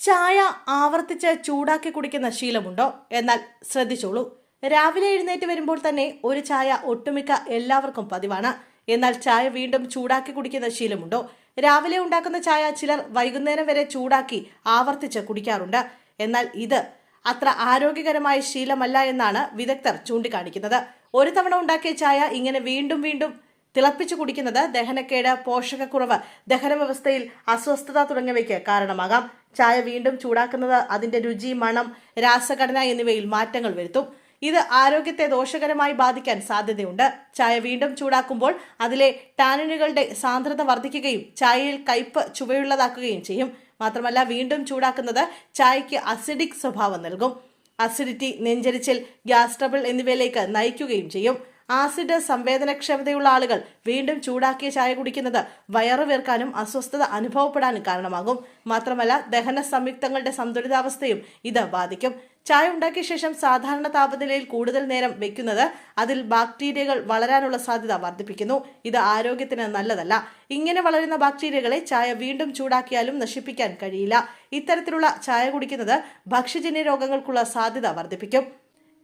ചായ ആവർത്തിച്ച് ചൂടാക്കി കുടിക്കുന്ന ശീലമുണ്ടോ? എന്നാൽ ശ്രദ്ധിച്ചോളൂ. രാവിലെ എഴുന്നേറ്റ് വരുമ്പോൾ തന്നെ ഒരു ചായ ഒട്ടുമിക്ക എല്ലാവർക്കും പതിവാണ്. എന്നാൽ ചായ വീണ്ടും ചൂടാക്കി കുടിക്കുന്ന ശീലമുണ്ടോ? രാവിലെ ഉണ്ടാക്കുന്ന ചായ ചിലർ വൈകുന്നേരം വരെ ചൂടാക്കി ആവർത്തിച്ച് കുടിക്കാറുണ്ട്. എന്നാൽ ഇത് അത്ര ആരോഗ്യകരമായ ശീലമല്ല എന്നാണ് വിദഗ്ധർ ചൂണ്ടിക്കാണിക്കുന്നത്. ഒരു തവണ ഉണ്ടാക്കിയ ചായ ഇങ്ങനെ വീണ്ടും വീണ്ടും തിളപ്പിച്ചു കുടിക്കുന്നത് ദഹനക്കേട് പോഷകക്കുറവ് ദഹന വ്യവസ്ഥയിൽ അസ്വസ്ഥത തുടങ്ങിയവയ്ക്ക് കാരണമാകാം. ചായ വീണ്ടും ചൂടാക്കുന്നത് അതിന്റെ രുചി മണം രാസഘടന എന്നിവയിൽ മാറ്റങ്ങൾ വരുത്തും. ഇത് ആരോഗ്യത്തെ ദോഷകരമായി ബാധിക്കാൻ സാധ്യതയുണ്ട്. ചായ വീണ്ടും ചൂടാക്കുമ്പോൾ അതിലെ ടാനിനുകളുടെ സാന്ദ്രത വർദ്ധിക്കുകയും ചായയിൽ കയ്പ് ചുവയുള്ളതാക്കുകയും ചെയ്യും. മാത്രമല്ല വീണ്ടും ചൂടാക്കുന്നത് ചായയ്ക്ക് അസിഡിക് സ്വഭാവം നൽകും. അസിഡിറ്റി നെഞ്ചരിച്ചിൽ ഗ്യാസ് ട്രബിൾ എന്നിവയിലേക്ക് നയിക്കുകയും ചെയ്യും. ആസിഡ് സംവേദനക്ഷമതയുള്ള ആളുകൾ വീണ്ടും ചൂടാക്കിയ ചായ കുടിക്കുന്നത് വയറു വീർക്കാനും അസ്വസ്ഥത അനുഭവപ്പെടാനും കാരണമാകും. മാത്രമല്ല ദഹന സംയുക്തങ്ങളുടെ സന്തുലിതാവസ്ഥയും ഇത് ബാധിക്കും. ചായ ഉണ്ടാക്കിയ ശേഷം സാധാരണ താപനിലയിൽ കൂടുതൽ നേരം വെക്കുന്നത് അതിൽ ബാക്ടീരിയകൾ വളരാനുള്ള സാധ്യത വർദ്ധിപ്പിക്കുന്നു. ഇത് ആരോഗ്യത്തിന് നല്ലതല്ല. ഇങ്ങനെ വളരുന്ന ബാക്ടീരിയകളെ ചായ വീണ്ടും ചൂടാക്കിയാലും നശിപ്പിക്കാൻ കഴിയില്ല. ഇത്തരത്തിലുള്ള ചായ കുടിക്കുന്നത് ഭക്ഷ്യജന്യ രോഗങ്ങൾക്കുള്ള സാധ്യത വർദ്ധിപ്പിക്കും.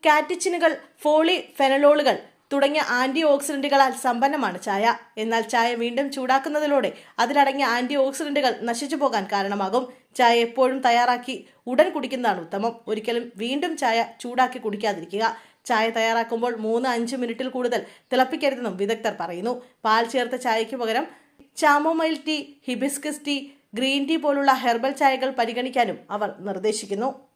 കാറ്റിച്ചിനുകൾ ഫോളി ഫെനലോളുകൾ തുടങ്ങിയ ആന്റി ഓക്സിഡന്റുകളാൽ സമ്പന്നമാണ് ചായ. എന്നാൽ ചായ വീണ്ടും ചൂടാക്കുന്നതിലൂടെ അതിലടങ്ങിയ ആന്റി ഓക്സിഡന്റുകൾ നശിച്ചു പോകാൻ കാരണമാകും. ചായ എപ്പോഴും തയ്യാറാക്കി ഉടൻ കുടിക്കുന്നതാണ് ഉത്തമം. ഒരിക്കലും വീണ്ടും ചായ ചൂടാക്കി കുടിക്കാതിരിക്കുക. ചായ തയ്യാറാക്കുമ്പോൾ മൂന്ന് അഞ്ച് മിനിറ്റിൽ കൂടുതൽ തിളപ്പിക്കരുതെന്നും വിദഗ്ധർ പറയുന്നു. പാൽ ചേർത്ത ചായയ്ക്ക് പകരം chamomile tea hibiscus tea green tea പോലുള്ള ഹെർബൽ ചായകൾ പരിഗണിക്കാനും അവർ നിർദ്ദേശിക്കുന്നു.